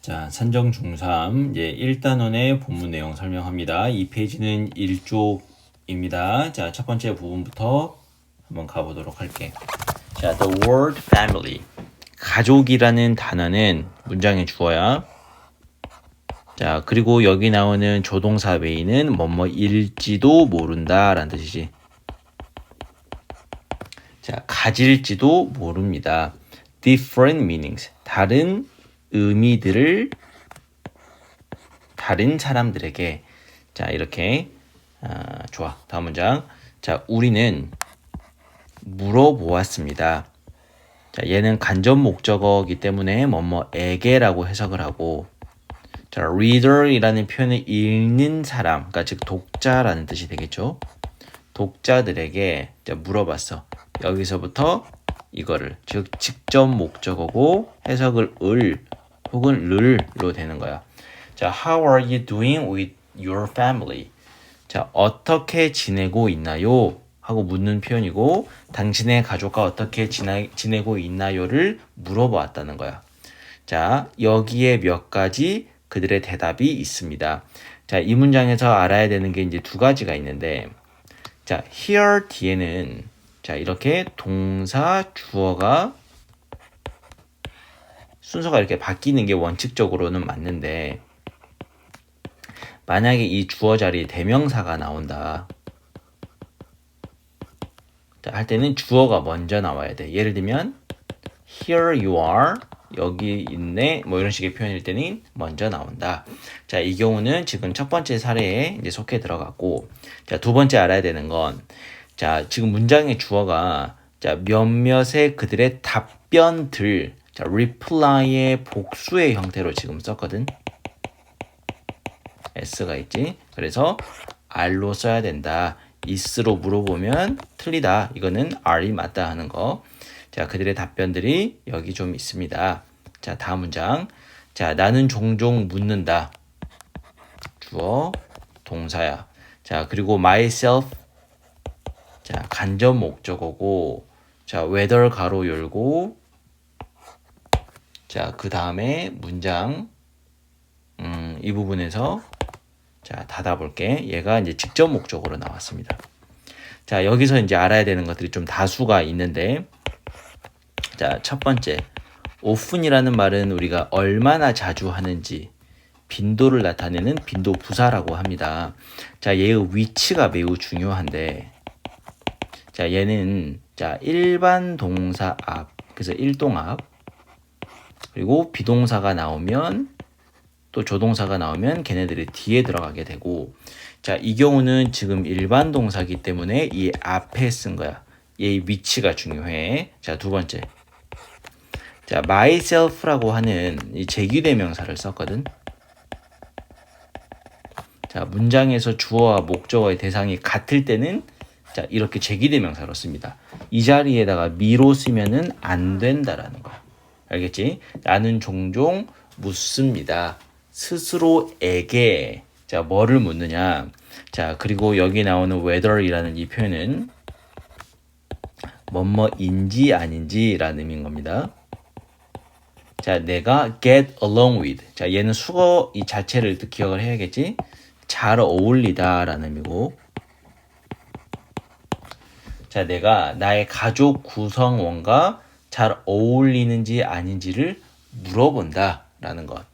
자, 산정 중3 이제 1단원의 본문 내용 설명합니다. 이 페이지는 1쪽입니다. 자, 첫 번째 부분부터 한번 가보도록 할게. 자, the word family. 가족이라는 단어는 문장의 주어야. 자, 그리고 여기 나오는 조동사 외에는 뭐뭐일지도 모른다 라는 뜻이지. 자, 가질지도 모릅니다. different meanings. 다른 의미들을 다른 사람들에게. 자 이렇게 아, 좋아. 다음 문장. 자 우리는 물어보았습니다. 자 얘는 간접 목적어이기 때문에 뭐뭐에게라고 해석을 하고 자 reader이라는 표현을 읽는 사람 그러니까 즉 독자라는 뜻이 되겠죠? 독자들에게 자, 물어봤어. 여기서부터 이거를 즉 직접 목적어고 해석을 을 혹은 를로 되는 거야. 자, how are you doing with your family? 자, 어떻게 지내고 있나요? 하고 묻는 표현이고 당신의 가족과 어떻게 지나, 지내고 있나요를 물어보았다는 거야. 자, 여기에 몇 가지 그들의 대답이 있습니다. 자, 이 문장에서 알아야 되는 게 이제 두 가지가 있는데 자, here 뒤에는 자, 이렇게 동사 주어가 순서가 이렇게 바뀌는 게 원칙적으로는 맞는데 만약에 이 주어 자리에 대명사가 나온다. 자, 할 때는 주어가 먼저 나와야 돼. 예를 들면 here you are 여기 있네 뭐 이런 식의 표현일 때는 먼저 나온다. 자, 이 경우는 지금 첫 번째 사례에 이제 속해 들어갔고 자, 두 번째 알아야 되는 건 자, 지금 문장의 주어가 자, 몇몇의 그들의 답변들 자, reply의 복수의 형태로 지금 썼거든. s가 있지. 그래서 r로 써야 된다. is로 물어보면 틀리다. 이거는 r이 맞다 하는 거. 자, 그들의 답변들이 여기 좀 있습니다. 자, 다음 문장. 자, 나는 종종 묻는다. 주어, 동사야. 자, 그리고 myself. 자, 간접 목적어고. 자, whether 가로 열고 자, 그 다음에 문장, 음, 이 부분에서 자, 닫아볼게. 얘가 이제 직접 목적으로 나왔습니다. 자, 여기서 이제 알아야 되는 것들이 좀 다수가 있는데, 자, 첫 번째. 오픈이라는 말은 우리가 얼마나 자주 하는지, 빈도를 나타내는 빈도 부사라고 합니다. 자, 얘의 위치가 매우 중요한데, 자, 얘는, 자, 일반 동사 앞, 그래서 일동 앞, 그리고 비동사가 나오면 또 조동사가 나오면 걔네들이 뒤에 들어가게 되고 자, 이 경우는 지금 일반 동사기 때문에 이 앞에 쓴 거야. 얘의 위치가 중요해. 자, 두 번째. 자, myself라고 하는 이 제기대명사를 썼거든. 자, 문장에서 주어와 목적어의 대상이 같을 때는 자, 이렇게 제기대명사로 씁니다. 이 자리에다가 미로 쓰면은 안 된다라는 거야. 알겠지? 나는 종종 묻습니다. 스스로에게 자 뭐를 묻느냐? 자 그리고 여기 나오는 whether이라는 이 표현은 뭐뭐인지 아닌지라는 의미인 겁니다. 자 내가 get along with 자 얘는 수거 이 자체를 또 기억을 해야겠지? 잘 어울리다라는 의미고 자 내가 나의 가족 구성원과 잘 어울리는지 아닌지를 물어본다라는 것.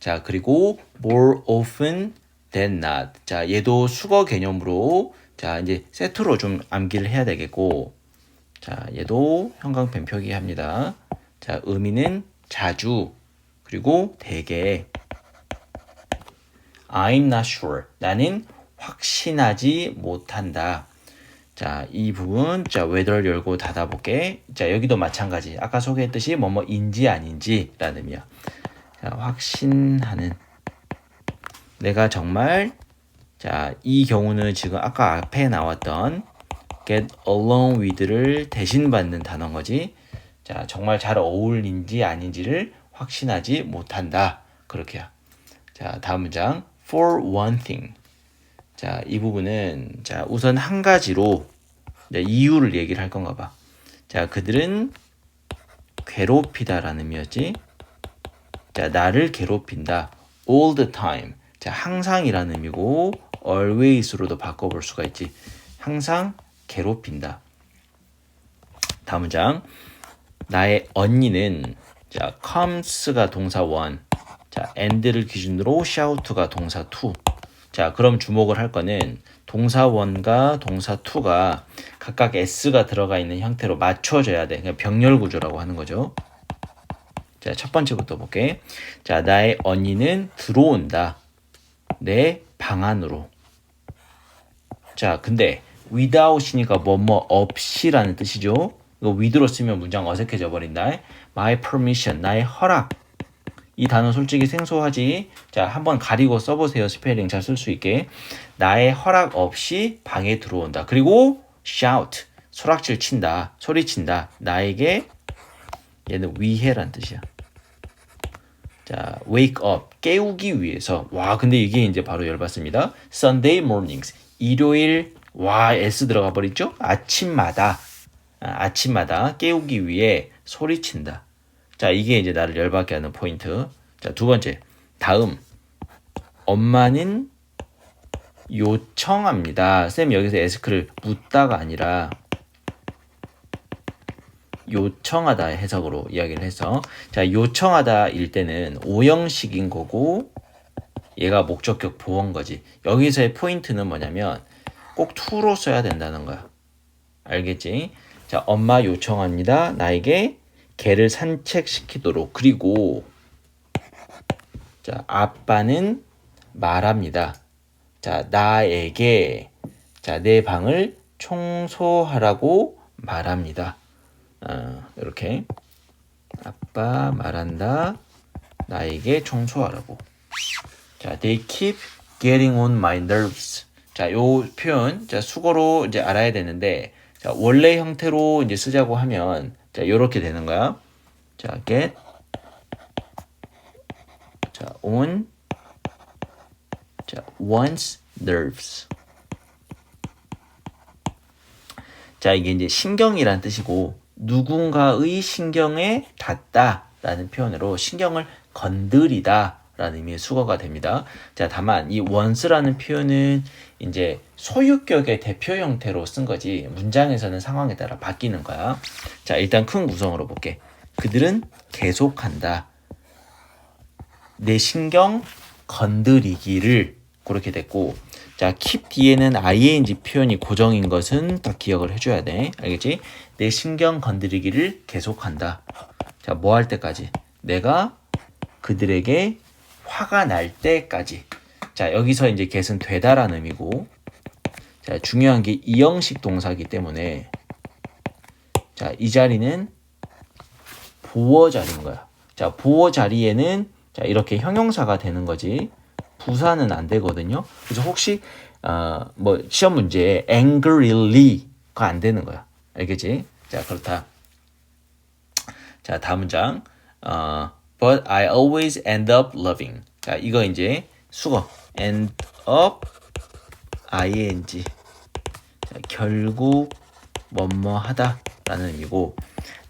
자, 그리고 more often than not. 자, 얘도 수거 개념으로 자, 이제 세트로 좀 암기를 해야 되겠고. 자, 얘도 형광 펜 표기합니다. 자, 의미는 자주 그리고 대개 I'm not sure. 나는 확신하지 못한다. 자, 이 부분, 자, whether 열고 닫아볼게. 자, 여기도 마찬가지. 아까 소개했듯이 뭐뭐인지 아닌지라는 의미야. 자, 확신하는. 내가 정말, 자, 이 경우는 지금 아까 앞에 나왔던 get along with를 대신 받는 단어인 거지. 자, 정말 잘 어울린지 아닌지를 확신하지 못한다. 그렇게요. 자, 다음 문장. for one thing. 자, 이 부분은 자, 우선 한 가지로 이유를 얘기를 할 건가 봐. 자, 그들은 괴롭히다라는 의미였지. 자, 나를 괴롭힌다. all the time. 자, 항상이라는 의미고 always로도 바꿔 볼 수가 있지. 항상 괴롭힌다. 다음 문장. 나의 언니는 자, comes가 동사 원. 자, and를 기준으로 shout가 동사 투. 자, 그럼 주목을 할 거는 동사 원과 동사 투가 각각 s가 들어가 있는 형태로 맞춰져야 돼. 그냥 병렬 구조라고 하는 거죠. 자, 첫 번째부터 볼게. 자, 나의 언니는 들어온다. 내 방 안으로. 자, 근데 without이니까 뭐뭐 없이라는 뜻이죠. 이거 with로 쓰면 문장 어색해져 버린다. My permission, 나의 허락. 이 단어 솔직히 생소하지. 자, 한번 가리고 써보세요. 스페링 잘 쓸 수 있게. 나의 허락 없이 방에 들어온다. 그리고 shout, 소락질 친다, 소리친다. 나에게 얘는 위해란 뜻이야. 자, wake up, 깨우기 위해서. 와, 근데 이게 이제 바로 열받습니다. Sunday mornings, 일요일, 와, S 들어가 버렸죠? 아침마다, 아, 아침마다 깨우기 위해 소리친다. 자, 이게 이제 나를 열받게 하는 포인트. 자, 두 번째. 다음. 엄마는 요청합니다. 쌤 여기서 에스크를 묻다가 아니라 요청하다 해석으로 이야기를 해서 자 요청하다 일 때는 오형식인 거고 얘가 목적격 보어인 거지 여기서의 포인트는 뭐냐면 꼭 to로 써야 된다는 거야 알겠지 자 엄마 요청합니다 나에게 개를 산책시키도록. 그리고 자 아빠는 말합니다. 자 나에게 자 내 방을 청소하라고 말합니다. 어, 이렇게. 아빠 말한다. 나에게 청소하라고. 자 they keep getting on my nerves. 자 요 표현 자 수거로 이제 알아야 되는데 자 원래 형태로 이제 쓰자고 하면 자 요렇게 되는 거야. 자 get 자 on. 자 one's nerves. 자 이게 이제 신경이란 뜻이고 누군가의 신경에 닿다 라는 표현으로 신경을 건드리다 라는 의미의 수거가 됩니다. 자, 다만 이 once라는 표현은 이제 소유격의 대표 형태로 쓴 거지 문장에서는 상황에 따라 바뀌는 거야. 자, 일단 큰 구성으로 볼게. 그들은 계속한다. 내 신경 건드리기를 그렇게 됐고 자, keep 뒤에는 ing 표현이 고정인 것은 딱 기억을 해줘야 돼. 알겠지? 내 신경 건드리기를 계속한다. 자, 뭐 할 때까지? 내가 그들에게 화가 날 때까지. 자, 여기서 이제 get은 되다라는 의미고. 자, 중요한 게 이형식 동사기 때문에. 자, 이 자리는 보어 자리인 거야. 자, 보어 자리에는 자, 이렇게 형용사가 되는 거지. 부사는 안 되거든요. 그래서 혹시 어, 뭐 시험 문제에 angrily,가 안 되는 거야. 알겠지? 자, 그렇다. 자, 다음 문장. 어, but I always end up loving. 자, 이거 이제 수거. end up ing. 자, 결국 뭐뭐 하다라는 의미고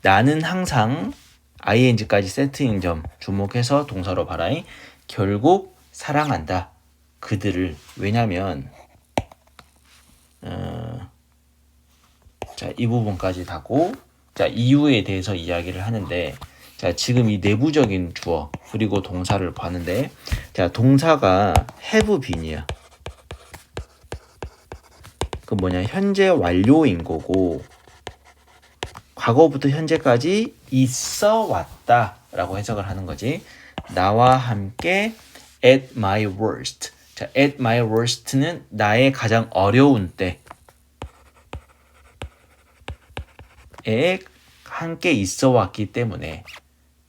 나는 항상 ing까지 세트인 점 주목해서 동사로 바라잉. 결국 사랑한다. 그들을 왜냐면 어, 자, 이 부분까지 닫고 자, 이유에 대해서 이야기를 하는데 자, 지금 이 내부적인 주어 그리고 동사를 봤는데 자, 동사가 have been이야. 그 뭐냐? 현재 완료인 거고 과거부터 현재까지 있어 왔다라고 해석을 하는 거지. 나와 함께 at my worst. 자, at my worst는 나의 가장 어려운 때에 함께 있어 왔기 때문에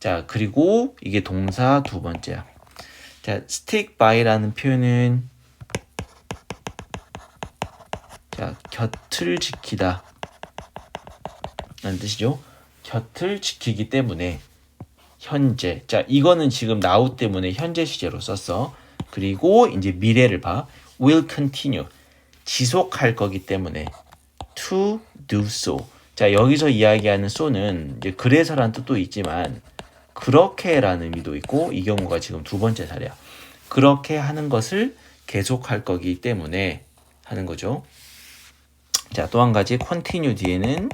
자, 그리고 이게 동사 두 번째야. 자, stick by라는 표현은 자, 곁을 지키다 라는 뜻이죠. 곁을 지키기 때문에 현재. 자, 이거는 지금 now 때문에 현재 시제로 썼어. 그리고 이제 미래를 봐. will continue. 지속할 거기 때문에 to do so. 자, 여기서 이야기하는 so는 이제 그래서란 뜻도 있지만 그렇게라는 의미도 있고 이 경우가 지금 두 번째 사례야. 그렇게 하는 것을 계속할 거기 때문에 하는 거죠. 자, 또 한 가지 continue 뒤에는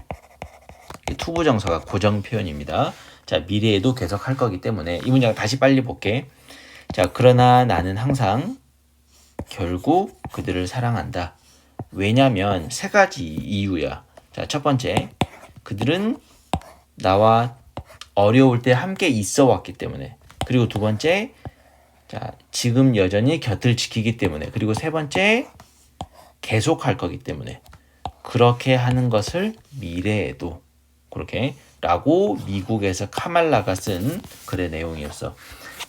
이 투부정사가 고정 표현입니다. 자, 미래에도 계속 할 거기 때문에 이 문장 다시 빨리 볼게. 자, 그러나 나는 항상 결국 그들을 사랑한다. 왜냐면 세 가지 이유야. 자, 첫 번째. 그들은 나와 어려울 때 함께 있어 왔기 때문에. 그리고 두 번째. 자, 지금 여전히 곁을 지키기 때문에. 그리고 세 번째. 계속 할 거기 때문에. 그렇게 하는 것을 미래에도 그렇게 라고 미국에서 카말라가 쓴 글의 내용이었어.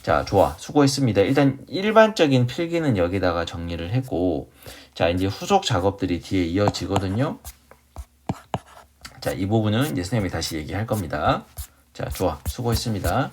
자, 좋아. 수고했습니다. 일단 일반적인 필기는 여기다가 정리를 했고 자, 이제 후속 작업들이 뒤에 이어지거든요. 자, 이 부분은 이제 선생님이 다시 얘기할 겁니다. 자, 좋아. 수고했습니다.